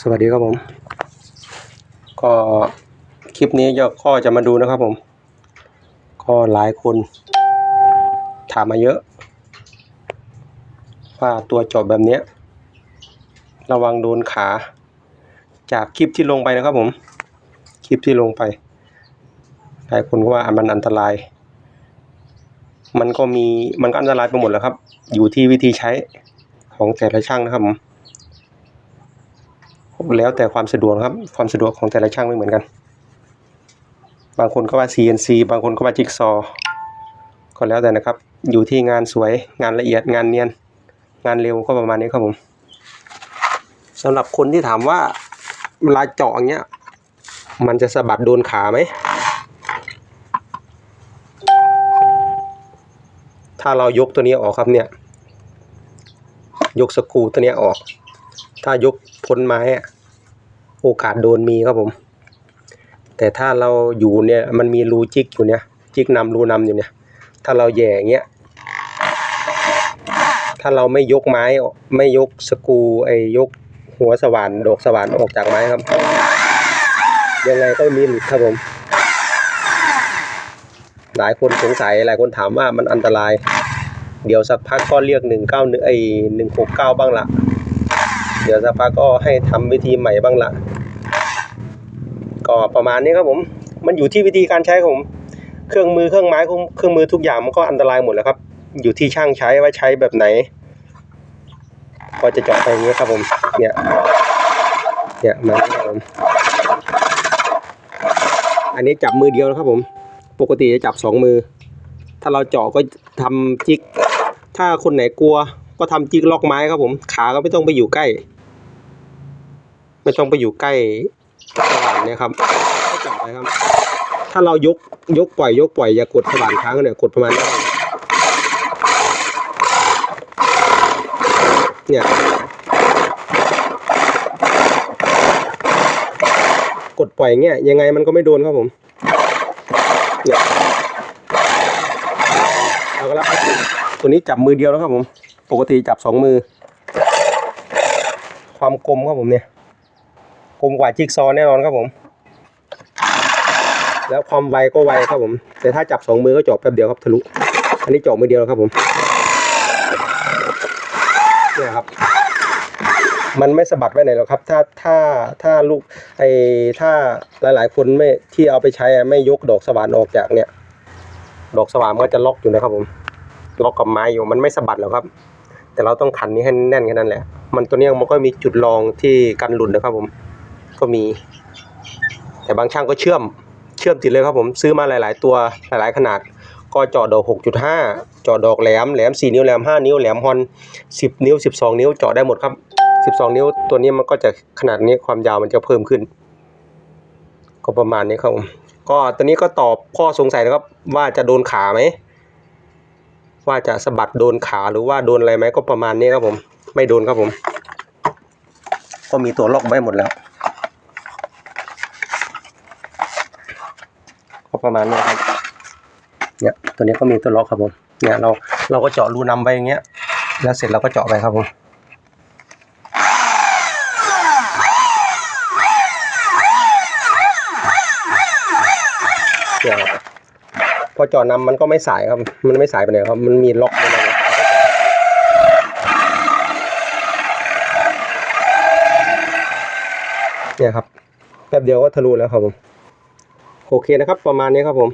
สวัสดีครับผม ก็คลิปนี้จะข้อจะมาดูนะครับผม ก็หลายคนถามมาเยอะ ว่าตัวจบแบบนี้ ระวังโดนขา จากคลิปที่ลงไปนะครับผม คลิปที่ลงไป หลายคนก็ว่ามันอันตราย มันก็มีมันก็อันตรายไปหมดแล้วครับ อยู่ที่วิธีใช้ของแต่ละช่างนะครับผม แล้วแต่ความสะดวกครับ ความสะดวกของแต่ละช่างไม่เหมือนกัน บางคนก็ว่า CNC บางคนก็ว่าจิ๊กซอก็แล้วแต่นะครับ อยู่ที่งานสวยงานละเอียดงานเนียน งานเร็วก็ประมาณนี้ครับผมสำหรับคนที่ถามว่าเวลาเจาะอย่างเงี้ย มันจะสะบัดโดนขาไหม ถ้าเรายกตัวนี้ออกครับเนี่ย ยกสกูตัวนี้ออก ถ้ายกพ้นไม้อะโอกาสโดนมีครับผม แต่ถ้าเราอยู่เนี่ยมันมีรูจิกอยู่เนี่ยจิกนำรูนำอยู่เนี่ย ถ้าเราแย่งเงี้ยถ้าเราไม่ยกไม้ไม่ยกสกูไอ้ยกหัวสว่านดอกสว่านออกจากไม้ครับ ยังไงก็มีหลุดครับผม หลายคนสงสัยหลายคนถามว่ามันอันตราย เดี๋ยวสักพักก็เรียกหนึ่งเก้าหนึ่งไอหนึ่งหกเก้าบ้างละ เดี๋ยวสักพักก็ให้ทำวิธีใหม่บ้างละก็ประมาณนี้ครับผม มันอยู่ที่วิธีการใช้ครับผม เครื่องมือเครื่องไม้เครื่องมือทุกอย่างมันก็อันตรายหมดแล้วครับ อยู่ที่ช่างใช้ว่าใช้แบบไหน ก็จะเจาะไปอย่างนี้ครับผม เนี่ย เนี่ยมาครับผม อันนี้จับมือเดียวนะครับผม ปกติจะจับสองมือ ถ้าเราเจาะก็ทำจิก ถ้าคนไหนกลัวก็ทำจิกล็อกไม้ครับผม ขาก็ไม่ต้องไปอยู่ใกล้ ไม่ต้องไปอยู่ใกล้สว่านเนี่ยครับจับไปครับ ถ้าเรายกยกปล่อยยกปล่อยอย่ากดสว่านค้างเนี่ยกดประมาณนี้เนี่ยกดปล่อยเงี้ยยังไงมันก็ไม่โดนครับผมเนี่ยเอาก็แล้วครับตัวนี้จับมือเดียวแล้วครับผม ปกติจับสองมือ ความกลมครับผมเนี่ย กลมกว่าจิ๊กซอแน่นอนครับผม แล้วความไวก็ไวครับผม แต่ถ้าจับสองมือก็จาะแป๊บเดียวครับทะลุอันนี้จาะมือเดียวครับผมเนี่ยครับ มันไม่สะบัดไว้ไหนหรอกครับ ถ้าถ้าถ้าลูกไอ้ถ้าหลาย ๆ คนไม่ที่เอาไปใช้ไม่ยกดอกสว่านออกจากเนี่ย ดอกสว่านมันก็จะล็อกอยู่นะครับผมล็อกกับไม้อยู่มันไม่สะบัดหรอกครับ แต่เราต้องขันนี้ให้แน่นแค่นั้นแหละ มันตัวเนี้ยมันก็มีจุดรองที่กันหลุดนะครับผม ก็มี แต่บางช่างก็เชื่อมเชื่อมติดเลยครับผมซื้อมาหลาย ๆ ตัวหลาย ๆ ขนาด ก็จาะดอก 6.5จาะดอกแหลมแหลม 4 นิ้วแหลม 5 นิ้วแหลมฮอน10 นิ้ว 12 นิ้วเจาะได้หมดครับ 12 นิ้วตัวนี้มันก็จะขนาดนี้ความยาวมันจะเพิ่มขึ้น ก็ประมาณนี้ครับผมก็ตัวนี้ก็ตอบข้อสงสัยนะครับว่าจะโดนขาไหมว่าจะสะบัดโดนขาหรือว่าโดนอะไรไหมก็ประมาณนี้ครับผม ไม่โดนครับผม ก็มีตัวล็อกไว้หมดแล้ว ประมาณนี้ครับเนี่ยตัวนี้ก็มีตัวล็อกครับผมเนี่ยเราเราก็เจาะรูนำไปอย่างเงี้ย แล้วเสร็จเราก็เจาะไปครับผมเนี่ยครับพอเจาะนำมันก็ไม่สายครับ มันไม่สายไปไหนครับ มันมีล็อกอะไรเงี้ยเนี่ยครับแป๊บเดียวก็ทะลุแล้วครับผม โอเคนะครับ ประมาณนี้ครับผม